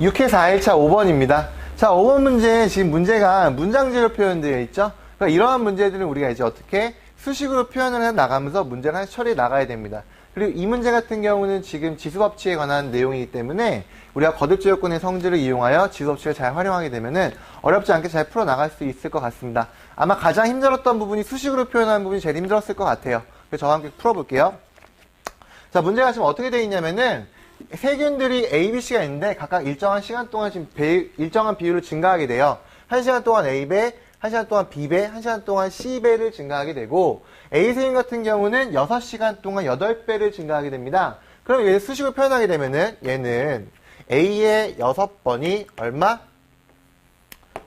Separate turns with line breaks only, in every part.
6회 4일차 5번입니다. 자, 5번 문제, 지금 문제가 문장지로 표현되어 있죠? 그러니까 이러한 문제들은 우리가 이제 어떻게 수식으로 표현을 해 나가면서 문제를 처리해 나가야 됩니다. 그리고 이 문제 같은 경우는 지금 지수법칙에 관한 내용이기 때문에 우리가 거듭제요건의 성질을 이용하여 지수법칙을 잘 활용하게 되면은 어렵지 않게 잘 풀어 나갈 수 있을 것 같습니다. 아마 가장 힘들었던 부분이 수식으로 표현하는 부분이 제일 힘들었을 것 같아요. 그래서 저와 함께 풀어볼게요. 자, 문제가 지금 어떻게 되어 있냐면은 세균들이 A, B, C가 있는데 각각 일정한 시간 동안 지금 배- 일정한 비율로 증가하게 돼요. 1시간 동안 A배, 1시간 동안 B배, 1시간 동안 C배를 증가하게 되고 A 세균 같은 경우는 6시간 동안 8배를 증가하게 됩니다. 그럼 얘 수식을 표현하게 되면은 얘는 A의 6번이 얼마?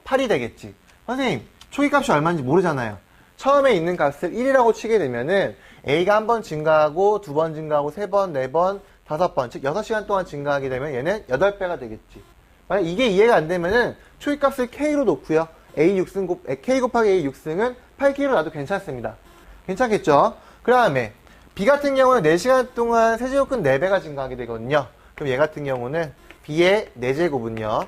8이 되겠지. 선생님, 초기값이 얼마인지 모르잖아요. 처음에 있는 값을 1이라고 치게 되면은 A가 한 번 증가하고 두 번 증가하고 세 번, 네 번, 다섯 번, 즉 6시간 동안 증가하게 되면 얘는 8배가 되겠지. 만약 이게 이해가 안 되면은 초기값을 K로 놓고요. A 6승 곱, 에, K 곱하기 A 6승은 8K로 놔도 괜찮습니다. 괜찮겠죠? 그 다음에 B 같은 경우는 4시간 동안 세제곱근 4배가 증가하게 되거든요. 그럼 얘 같은 경우는 B의 4제곱은요.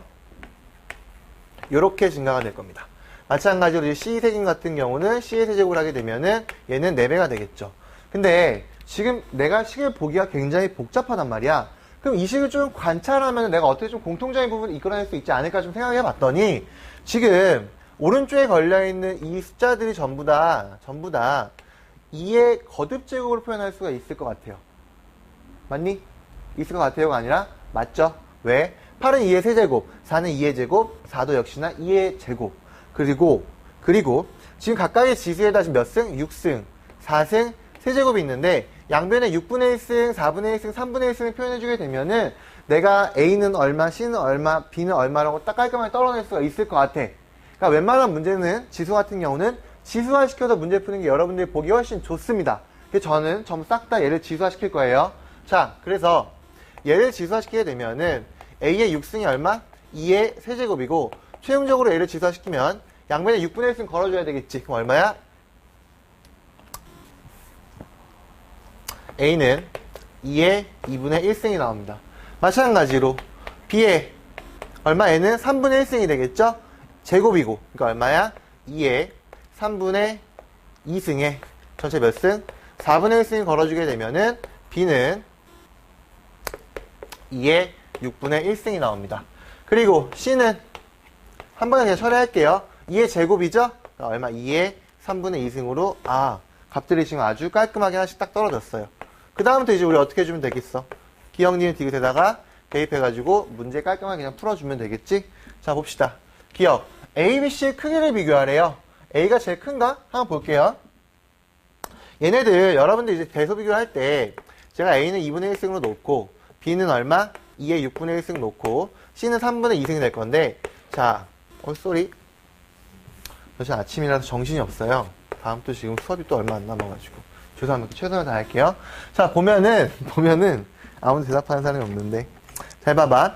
이렇게 증가가 될 겁니다. 마찬가지로 C 세균 같은 경우는 C의 세제곱을 하게 되면은 얘는 4배가 되겠죠. 근데 지금 내가 식을 보기가 굉장히 복잡하단 말이야. 그럼 이 식을 좀 관찰하면 내가 어떻게 좀 공통적인 부분을 이끌어낼 수 있지 않을까 좀 생각해 봤더니 지금 오른쪽에 걸려있는 이 숫자들이 전부 다, 전부 다 2의 거듭 제곱으로 표현할 수가 있을 것 같아요. 맞니? 있을 것 같아요가 아니라 맞죠? 왜? 8은 2의 세제곱, 4는 2의 제곱, 4도 역시나 2의 제곱. 그리고 그리고 지금 각각의 지수에다 지금 몇 승? 6승, 4승, 세제곱이 있는데 양변에 6분의 1승, 4분의 1승, 3분의 1승을 표현해주게 되면은 내가 A는 얼마, C는 얼마, B는 얼마라고 딱 깔끔하게 떨어낼 수가 있을 것 같아. 그러니까 웬만한 문제는 지수 같은 경우는 지수화 시켜서 문제 푸는 게 여러분들이 보기 훨씬 좋습니다. 저는 전부 싹 다 얘를 지수화 시킬 거예요. 자, 그래서 얘를 지수화 시키게 되면은 A의 6승이 얼마? 2의 세제곱이고 최종적으로 얘를 지수화 시키면 양변에 6분의 1승 걸어줘야 되겠지. 그럼 얼마야? A는 2의 2분의 1승이 나옵니다. 마찬가지로 B의 얼마? N은 3분의 1승이 되겠죠? 제곱이고 그러니까 얼마야? 2의 3분의 2승에 전체 몇 승? 4분의 1승이 걸어주게 되면은 B는 2의 6분의 1승이 나옵니다. 그리고 C는 한 번에 그냥 처리할게요. 2의 제곱이죠? 그러니까 얼마? 2의 3분의 2승으로 아 값들이 지금 아주 깔끔하게 하나씩 딱 떨어졌어요. 그 다음부터 이제 우리 어떻게 해주면 되겠어? 기억, 니은, 디귿에다가 대입해가지고 문제 깔끔하게 그냥 풀어주면 되겠지? 자 봅시다. 기억 A, B, C의 크기를 비교하래요. A가 제일 큰가? 한번 볼게요. 얘네들 여러분들 이제 대소 비교를 할 때 제가 A는 2분의 1승으로 놓고 B는 얼마? 2의 6분의 1승 놓고 C는 3분의 2승이 될 건데 자, 어 쏘리 요즘 아침이라서 정신이 없어요. 다음 또 지금 수업이 또 얼마 안 남아가지고 죄송합니다. 최선을 다할게요. 자 보면은 보면은 아무도 대답하는 사람이 없는데 잘 봐봐.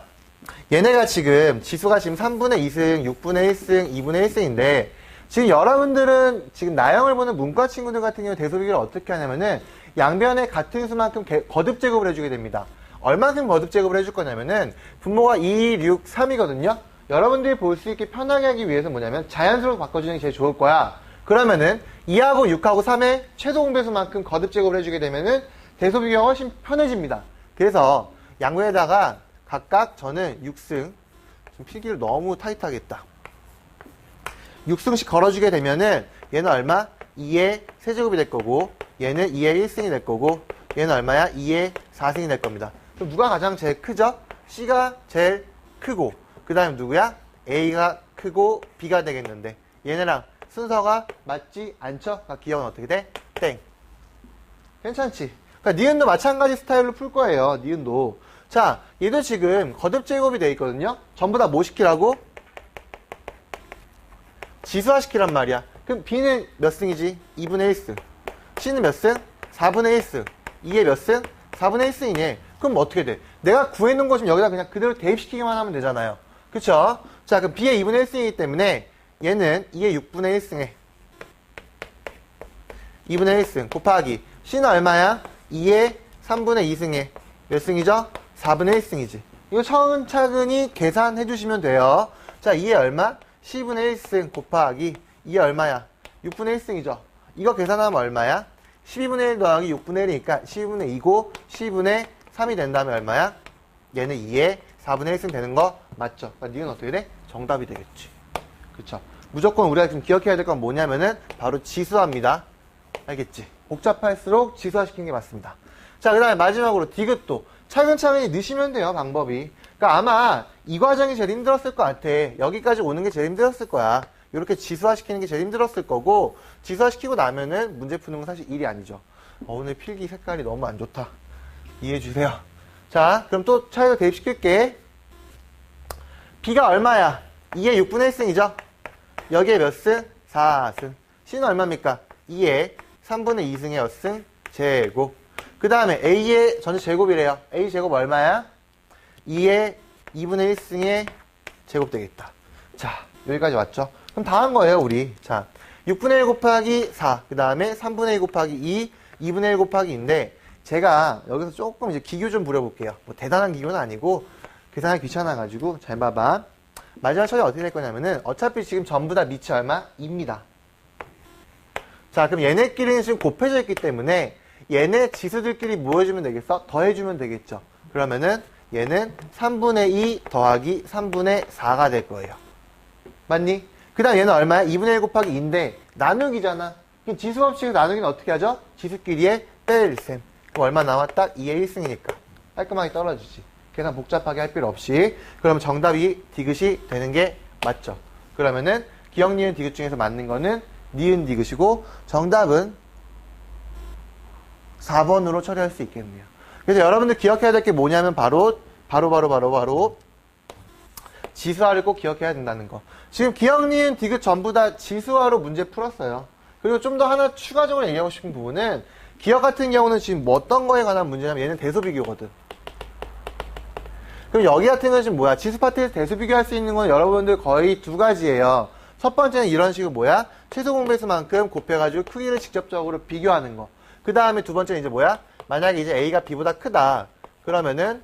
얘네가 지금 지수가 지금 3분의 2승, 6분의 1승, 2분의 1승인데 지금 여러분들은 지금 나영을 보는 문과 친구들 같은 경우 대소비교를 어떻게 하냐면은 양변에 같은 수만큼 개- 거듭 제곱을 해주게 됩니다. 얼마큼 거듭 제곱을 해줄 거냐면은 분모가 2, 6, 3이거든요. 여러분들이 볼 수 있게 편하게 하기 위해서 뭐냐면 자연스럽게 바꿔주는 게 제일 좋을 거야. 그러면은 2하고 6하고 3의 최소 공배수만큼 거듭 제곱을 해주게 되면은 대소 비교가 훨씬 편해집니다. 그래서 양변에다가 각각 저는 6승 좀 필기를 너무 타이트하겠다. 6승씩 걸어주게 되면은 얘는 얼마? 2의 세제곱이 될 거고 얘는 2의 1승이 될 거고 얘는 얼마야? 2의 4승이 될 겁니다. 그럼 누가 가장 제일 크죠? C가 제일 크고 그 다음에 누구야? A가 크고 B가 되겠는데 얘네랑 순서가 맞지 않죠? 그러니까 기억은 어떻게 돼? 땡. 괜찮지? 그러니까 니은도 마찬가지 스타일로 풀 거예요. 니은도. 자, 얘도 지금 거듭 제곱이 돼 있거든요. 전부 다 뭐 시키라고? 지수화 시키란 말이야. 그럼 B는 몇 승이지? 2분의 1승. C는 몇 승? 4분의 1승. 2의 몇 승? 4분의 1승이네. 그럼 어떻게 돼? 내가 구해놓은 거 좀 여기다 그냥 그대로 대입시키기만 하면 되잖아요. 그쵸? 자, 그럼 B의 2분의 1승이기 때문에 얘는 2의 6분의 1승에 2분의 1승 곱하기 C는 얼마야? 2의 3분의 2승에 몇 승이죠? 4분의 1승이지. 이거 차근차근히 계산해 주시면 돼요. 자, 2에 얼마? 10분의 1승 곱하기 2에 얼마야? 6분의 1승이죠. 이거 계산하면 얼마야? 12분의 1 더하기 6분의 1이니까 12분의 2고 12분의 3이 된 다음에 얼마야? 얘는 2에 4분의 1승 되는 거 맞죠? 그러니까 니은 어떻게 돼? 정답이 되겠지. 그쵸? 무조건 우리가 지금 기억해야 될 건 뭐냐면은 바로 지수화입니다. 알겠지? 복잡할수록 지수화시키는 게 맞습니다. 자, 그 다음에 마지막으로 디귿도 차근차근히 넣으시면 돼요, 방법이. 그러니까 아마 이 과정이 제일 힘들었을 것 같아. 여기까지 오는 게 제일 힘들었을 거야. 이렇게 지수화시키는 게 제일 힘들었을 거고 지수화시키고 나면은 문제 푸는 건 사실 일이 아니죠. 어, 오늘 필기 색깔이 너무 안 좋다. 이해해 주세요. 자, 그럼 또 차이를 대입시킬게. B가 얼마야? 2의 6분의 1승이죠? 여기에 몇 승? 4승. C는 얼마입니까? 2의 3분의 2승의 엿승 제곱. 그 다음에 A의 전체 제곱이래요. A 제곱 얼마야? 2의 2분의 1승의 제곱 되겠다. 자, 여기까지 왔죠? 그럼 다 한 거예요, 우리. 자, 6분의 1 곱하기 4. 그 다음에 3분의 1 곱하기 2. 2분의 1 곱하기 2인데, 제가 여기서 조금 이제 기교 좀 부려볼게요. 뭐 대단한 기교는 아니고, 계산하기 귀찮아가지고, 잘 봐봐. 마지막 처리 어떻게 될 거냐면은, 어차피 지금 전부 다 밑이 얼마? 2입니다. 자, 그럼 얘네끼리는 지금 곱해져 있기 때문에 얘네 지수들끼리 뭐 해주면 되겠어? 더해주면 되겠죠. 그러면은 얘는 3분의 2 더하기 3분의 4가 될 거예요. 맞니? 그 다음 얘는 얼마야? 2분의 1 곱하기 2인데 나누기잖아. 그럼 지수 법칙을 나누기는 어떻게 하죠? 지수끼리의 뺄셈. 얼마 남았다? 2의 1승이니까. 깔끔하게 떨어지지. 계산 복잡하게 할 필요 없이. 그러면 정답이 디귿이 되는 게 맞죠. 그러면은 기억 니은 디귿 중에서 맞는 거는 니은 디귿이고 정답은 4번으로 처리할 수 있겠네요. 그래서 여러분들 기억해야 될 게 뭐냐면 바로 바로 바로 바로 바로 지수화를 꼭 기억해야 된다는 거. 지금 기억 니은 디귿 전부 다 지수화로 문제 풀었어요. 그리고 좀 더 하나 추가적으로 얘기하고 싶은 부분은 기억 같은 경우는 지금 뭐 어떤 거에 관한 문제냐면 얘는 대소 비교거든. 그럼 여기 같은 건 지금 뭐야? 지수 파트에서 대수 비교할 수 있는 건 여러분들 거의 두 가지예요. 첫 번째는 이런 식으로 뭐야? 최소 공배수만큼 곱해가지고 크기를 직접적으로 비교하는 거. 그 다음에 두 번째는 이제 뭐야? 만약에 이제 A가 B보다 크다. 그러면은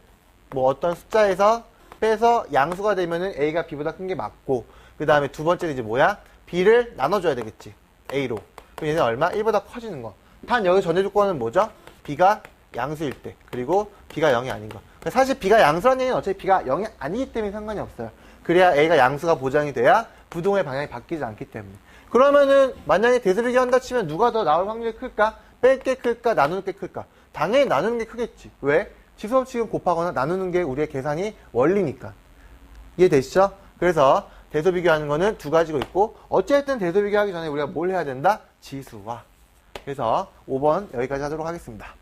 뭐 어떤 숫자에서 빼서 양수가 되면은 A가 B보다 큰 게 맞고. 그 다음에 두 번째는 이제 뭐야? B를 나눠줘야 되겠지. A로. 그럼 얘는 얼마? 1보다 커지는 거. 단 여기 전제 조건은 뭐죠? B가 양수일 때. 그리고 B가 0이 아닌 거. 사실 B가 양수라는 얘기는 어차피 B가 0이 아니기 때문에 상관이 없어요. 그래야 A가 양수가 보장이 돼야 부동의 방향이 바뀌지 않기 때문에. 그러면은 만약에 대수비교 한다 치면 누가 더 나올 확률이 클까? 뺄 게 클까? 나누는 게 클까? 당연히 나누는 게 크겠지. 왜? 지수법칙은 곱하거나 나누는 게 우리의 계산이 원리니까. 이해되시죠? 그래서 대소 비교하는 거는 두 가지고 있고 어쨌든 대소 비교하기 전에 우리가 뭘 해야 된다? 지수화. 그래서 5번 여기까지 하도록 하겠습니다.